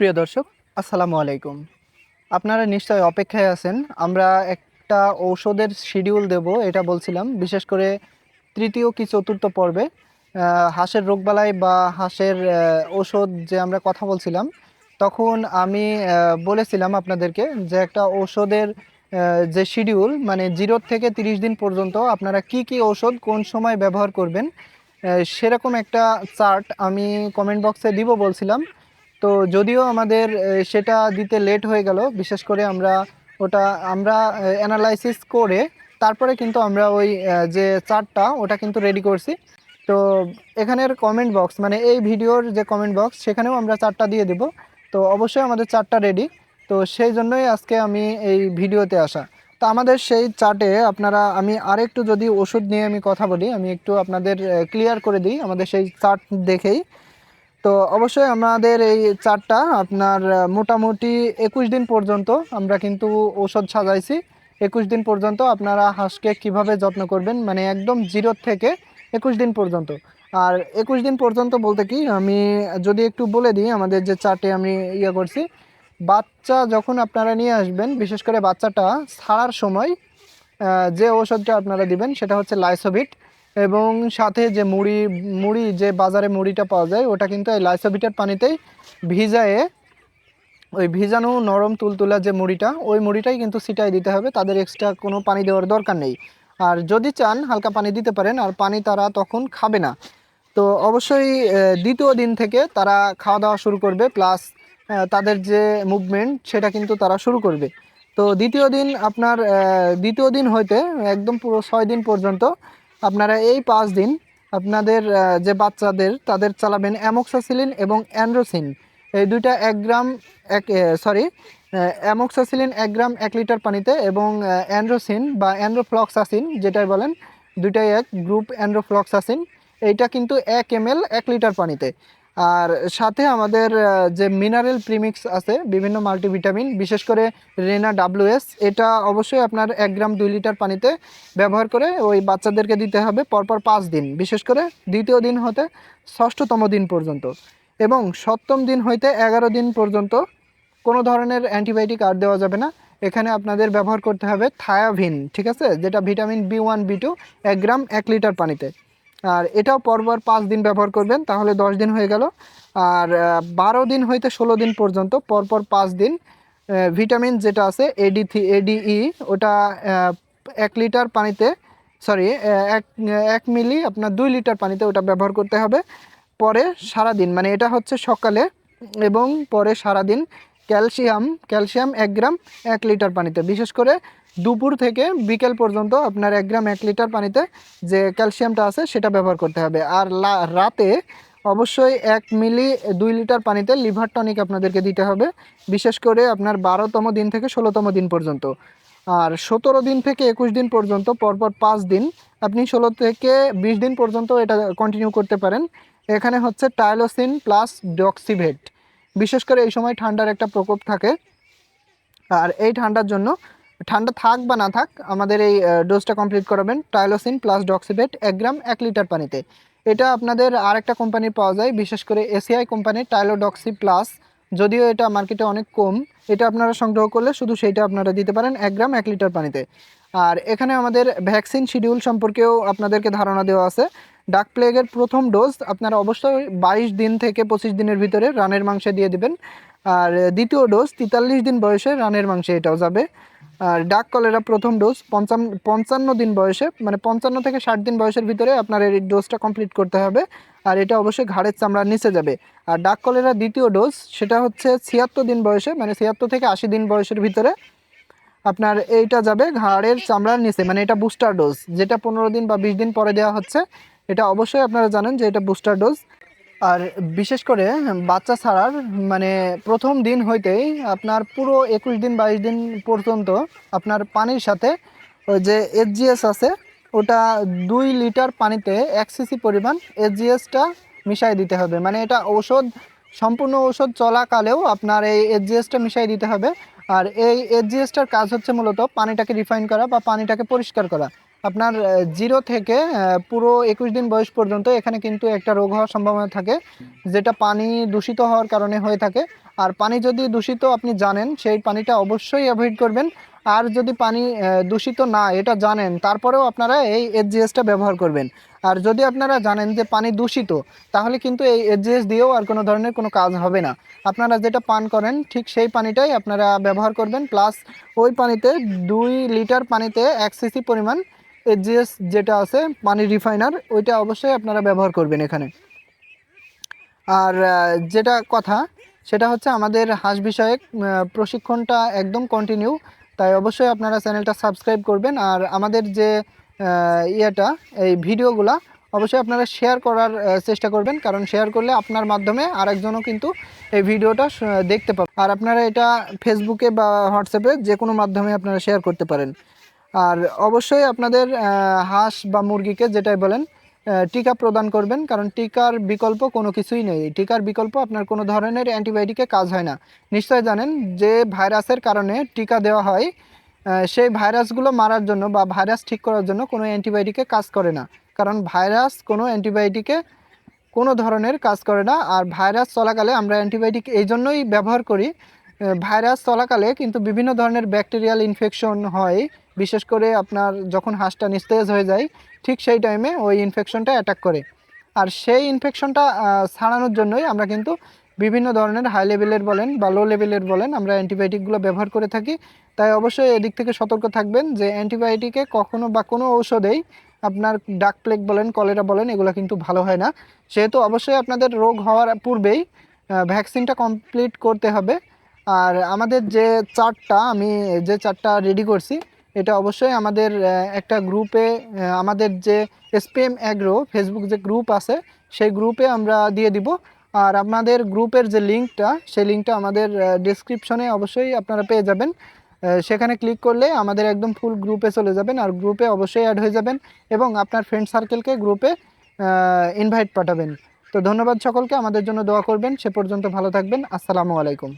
প্রিয় দর্শক, আসসালামু আলাইকুম। আপনারা নিশ্চয়ই অপেক্ষায় আছেন। আমরা একটা ঔষধের শিডিউল দেব, এটা বলছিলাম। বিশেষ করে তৃতীয় কি চতুর্থ পর্বে হাঁসের রোগবালাই বা হাঁসের ঔষধ যে আমরা কথা বলছিলাম, তখন আমি বলেছিলাম আপনাদেরকে যে একটা ঔষধের যে শিডিউল মানে জিরো থেকে তিরিশ দিন পর্যন্ত আপনারা কি কি ঔষধ কোন সময় ব্যবহার করবেন সেরকম একটা চার্ট আমি কমেন্ট বক্সে দিব বলছিলাম। তো যদিও আমাদের সেটা দিতে লেট হয়ে গেল, বিশেষ করে আমরা ওটা, আমরা অ্যানালাইসিস করে তারপরে কিন্তু আমরা ওই যে চার্টটা, ওটা কিন্তু রেডি করছি। তো এখানের কমেন্ট বক্স মানে এই ভিডিওর যে কমেন্ট বক্স সেখানেও আমরা চার্টটা দিয়ে দেব। তো অবশ্যই আমাদের চার্টটা রেডি তো সেই জন্যই আজকে আমি এই ভিডিওতে আসা। তো আমাদের সেই চার্টে আপনারা, আমি আরেকটু যদি ওষুধ নিয়ে আমি কথা বলি, আমি একটু আপনাদের ক্লিয়ার করে দিই। আমাদের সেই চার্ট দেখেই তো অবশ্যই আমাদের এই চারটা আপনার মোটামুটি একুশ দিন পর্যন্ত আমরা কিন্তু ঔষধ সাজাইছি। একুশ দিন পর্যন্ত আপনারা হাঁসকে কীভাবে যত্ন করবেন মানে একদম জিরো থেকে একুশ দিন পর্যন্ত। আর একুশ দিন পর্যন্ত বলতে কি, আমি যদি একটু বলে দিই, আমাদের যে চার্টে আমি ইয়ে করছি, বাচ্চা যখন আপনারা নিয়ে আসবেন, বিশেষ করে বাচ্চাটা ছাড়ার সময় যে ঔষধটা আপনারা দিবেন, সেটা হচ্ছে লাইসোভিট এবং সাথে যে মুড়ি মুড়ি, যে বাজারে মুড়িটা পাওয়া যায়, ওটা কিন্তু এই লাইসোভিটের পানিতেই ভিজায়ে, ওই ভিজানো নরম তুলতুলা যে মুড়িটা, ওই মুড়িটাই কিন্তু ছিটাই দিতে হবে। তাদের এক্সট্রা কোনো পানি দেওয়ার দরকার নেই। আর যদি চান, হালকা পানি দিতে পারেন, আর পানি তারা তখন খাবে না। তো অবশ্যই দ্বিতীয় দিন থেকে তারা খাওয়া দাওয়া শুরু করবে প্লাস তাদের যে মুভমেন্ট সেটা কিন্তু তারা শুরু করবে। তো দ্বিতীয় দিন আপনার দ্বিতীয় দিন হইতে, একদম পুরো ছয় দিন পর্যন্ত আপনারা এই পাঁচ দিন আপনাদের যে বাচ্চাদের, তাদের চালাবেন অ্যামোক্সাসিলিন এবং অ্যান্ড্রোসিন। এই দুইটা এক গ্রাম, এক সরি অ্যামোক্সাসিলিন এক গ্রাম, এক লিটার পানিতে এবং অ্যান্ড্রোসিন বা অ্যান্ড্রোফ্লক্সাসিন যেটাই বলেন, দুইটাই এক, গ্রুপ অ্যান্ড্রোফ্লক্সাসিন। এইটা কিন্তু এক এম এক লিটার পানিতে। আর সাথে আমাদের যে মিনারেল প্রিমিক্স আছে, বিভিন্ন মাল্টিভিটামিন বিশেষ করে রেনা ডাব্লিউএস এটা অবশ্যই আপনার এক গ্রাম দুই লিটার পানিতে ব্যবহার করে ওই বাচ্চাদেরকে দিতে হবে পরপর পাঁচ দিন, বিশেষ করে দ্বিতীয় দিন হতে ষষ্ঠতম দিন পর্যন্ত। এবং সপ্তম দিন হইতে এগারো দিন পর্যন্ত কোনো ধরনের অ্যান্টিবায়োটিক আর দেওয়া যাবে না। এখানে আপনাদের ব্যবহার করতে হবে থায়াভিন, ঠিক আছে? যেটা vitamin B one B two এক গ্রাম এক লিটার পানিতে। আর এটাও পরপর পাঁচ দিন ব্যবহার করবেন, তাহলে দশ দিন হয়ে গেল। আর বারো দিন হইতে ষোলো দিন পর্যন্ত পরপর পাঁচ দিন ভিটামিন যেটা আছে এডি থ্রি এডিই ওটা এক লিটার পানিতে, সরি এক এক মিলি আপনার দুই লিটার পানিতে ওটা ব্যবহার করতে হবে। পরে সারাদিন মানে এটা হচ্ছে সকালে এবং পরে সারাদিন ক্যালসিয়াম ক্যালসিয়াম এক গ্রাম, এক লিটার পানিতে। বিশেষ করে দুপুর থেকে বিকেল পর্যন্ত আপনার এক গ্রাম এক লিটার পানিতে যে ক্যালসিয়ামটা আছে সেটা ব্যবহার করতে হবে। আর রাতে অবশ্যই এক মিলি দুই লিটার পানিতে লিভার টনিক আপনাদেরকে দিতে হবে। বিশেষ করে আপনার বারোতম দিন থেকে ষোলোতম দিন পর্যন্ত। আর সতেরো দিন থেকে একুশ দিন পর্যন্ত পরপর পাঁচ দিন আপনি ষোলো থেকে বিশ দিন পর্যন্ত এটা কন্টিনিউ করতে পারেন। এখানে হচ্ছে টাইলোসিন প্লাস ডক্সিভেট। বিশেষ করে এই সময় ঠান্ডার একটা প্রকোপ থাকে। আর এই ঠান্ডার জন্য ঠান্ডা থাক বা না থাক, আমাদের এই ডোজটা কমপ্লিট করাবেন টাইলোসিন প্লাস ডক্সিভেট এক গ্রাম, এক লিটার পানিতে। এটা আপনাদের আরেকটা কোম্পানির পাওয়া যায়, বিশেষ করে এসিআই কোম্পানির টাইলোডক্সি প্লাস যদিও এটা মার্কেটে অনেক কম, এটা আপনারা সংগ্রহ করলে শুধু সেইটা আপনারা দিতে পারেন, এক গ্রাম, এক লিটার পানিতে। আর এখানে আমাদের ভ্যাকসিন শিডিউল সম্পর্কেও আপনাদেরকে ধারণা দেওয়া আছে। ডাক প্লেগের প্রথম ডোজ আপনারা অবশ্যই বাইশ দিন থেকে পঁচিশ দিনের ভিতরে রানের মাংসে দিয়ে দিবেন। আর দ্বিতীয় ডোজ তেতাল্লিশ দিন বয়সে রানের মাংসে এটাও যাবে। আর ডাক কলেরা প্রথম ডোজ পঞ্চান্ন পঞ্চান্ন দিন বয়সে মানে পঞ্চান্ন থেকে ষাট দিন বয়সের ভিতরে আপনার এই ডোজটা কমপ্লিট করতে হবে। আর এটা অবশ্যই ঘাড়ের চামড়ার নিচে যাবে। আর ডাক কলেরা দ্বিতীয় ডোজ সেটা হচ্ছে ছিয়াত্তর দিন বয়সে মানে ছিয়াত্তর থেকে আশি দিন বয়সের ভিতরে আপনার এইটা যাবে ঘাড়ের চামড়ার নিচে মানে এটা বুস্টার ডোজ যেটা পনেরো দিন বা বিশ দিন পরে দেওয়া হচ্ছে। এটা অবশ্যই আপনারা জানেন যে এটা বুস্টার ডোজ আর বিশেষ করে বাচ্চা ছাড়ার মানে প্রথম দিন হইতেই আপনার পুরো একুশ দিন, বাইশ দিন পর্যন্ত আপনার পানির সাথে ওই যে এসজিএস আছে, ওটা দুই লিটার পানিতে এক সিসি পরিমাণ এসজিএসটা মিশাই দিতে হবে। মানে এটা ঔষধ, সম্পূর্ণ ঔষধ চলাকালেও আপনার এই এসজিএসটা মিশাই দিতে হবে। আর এই এসজিএসটার কাজ হচ্ছে মূলত পানিটাকে রিফাইন করা বা পানিটাকে পরিষ্কার করা। আপনার জিরো থেকে পুরো একুশ দিন বয়স পর্যন্ত এখানে কিন্তু একটা রোগ হওয়ার সম্ভাবনা থাকে, যেটা পানি দূষিত হওয়ার কারণে হয়ে থাকে। আর পানি যদি দূষিত আপনি জানেন, সেই পানিটা অবশ্যই অ্যাভয়েড করবেন। আর যদি পানি দূষিত না, এটা জানেন, তারপরেও আপনারা এই এসজিএসটা ব্যবহার করবেন। আর যদি আপনারা জানেন যে পানি দূষিত, তাহলে কিন্তু এই এসজিএস দিয়েও আর কোনো ধরনের কোনো কাজ হবে না। আপনারা যেটা পান করেন, ঠিক সেই পানিটাই আপনারা ব্যবহার করবেন। প্লাস ওই পানিতে দুই লিটার পানিতে এক সিসি পরিমাণ এসজিএস যেটা আছে পানি রিফাইনার ওইটা অবশ্যই আপনারা ব্যবহার করবেন এখানে। আর যেটা কথা, সেটা হচ্ছে আমাদের হাঁস বিষয়ক প্রশিক্ষণটা একদম কন্টিনিউ তাই অবশ্যই আপনারা চ্যানেলটা সাবস্ক্রাইব করবেন। আর আমাদের যে ইয়েটা, এই ভিডিওগুলা, অবশ্যই আপনারা শেয়ার করার চেষ্টা করবেন। কারণ শেয়ার করলে আপনার মাধ্যমে আরেকজনও কিন্তু এই ভিডিওটা দেখতে পাবেন আর আপনারা এটা ফেসবুকে বা হোয়াটসঅ্যাপে যে কোনো মাধ্যমে আপনারা শেয়ার করতে পারেন। আর অবশ্যই আপনাদের হাঁস বা মুরগিকে যেটাই বলেন টিকা প্রদান করবেন, কারণ টিকার বিকল্প কোনো কিছুই নেই। টিকার বিকল্প আপনার কোনো ধরনের অ্যান্টিবায়োটিকে কাজ হয় না। নিশ্চয় জানেন যে ভাইরাসের কারণে টিকা দেওয়া হয় সেই ভাইরাসগুলো মারার জন্য বা ভাইরাস ঠিক করার জন্য কোনো অ্যান্টিবায়োটিকে কাজ করে না। কারণ ভাইরাস কোনো অ্যান্টিবায়োটিকে কোনো ধরনের কাজ করে না, আর ভাইরাস চলাকালে আমরা অ্যান্টিবায়োটিক এই জন্যই ব্যবহার করি ভাইরাস চলাকালে কিন্তু বিভিন্ন ধরনের ব্যাকটেরিয়াল ইনফেকশন হয়। বিশেষ করে আপনার যখন হাঁসটা নিস্তেজ হয়ে যায়, ঠিক সেই টাইমে ওই ইনফেকশনটা অ্যাটাক করে। আর সেই ইনফেকশনটা ছাড়ানোর জন্যই আমরা কিন্তু বিভিন্ন ধরনের হাই লেভেলের বলেন বা লো লেভেলের বলেন আমরা অ্যান্টিবায়োটিকগুলো ব্যবহার করে থাকি। তাই অবশ্যই এদিক থেকে সতর্ক থাকবেন যে অ্যান্টিবায়োটিকে কখনো বা কোনো ঔষধেই আপনার ডাক প্লেগ বলেন কলেরা বলেন, এগুলো কিন্তু ভালো হয় না। সেহেতু অবশ্যই আপনাদের রোগ হওয়ার পূর্বেই ভ্যাকসিনটা কমপ্লিট করতে হবে। আর আমাদের যে চার্টটা আমি যে চার্টটা রেডি করছি, এটা অবশ্যই আমাদের একটা গ্রুপে আমাদের যে এসপিএম অ্যাগ্রো ফেসবুক যে গ্রুপ আছে, সেই গ্রুপে আমরা দিয়ে দিব। আর আপনাদের গ্রুপের যে লিঙ্কটা সেই লিঙ্কটা আমাদের ডিসক্রিপশনে অবশ্যই আপনারা পেয়ে যাবেন। সেখানে ক্লিক করলে আমাদের একদম ফুল গ্রুপে চলে যাবেন আর গ্রুপে অবশ্যই অ্যাড হয়ে যাবেন এবং আপনার ফ্রেন্ড সার্কেলকে গ্রুপে ইনভাইট পাঠাবেন। তো ধন্যবাদ সকলকে, আমাদের জন্য দোয়া করবেন। সে পর্যন্ত ভালো থাকবেন। আসসালামু আলাইকুম।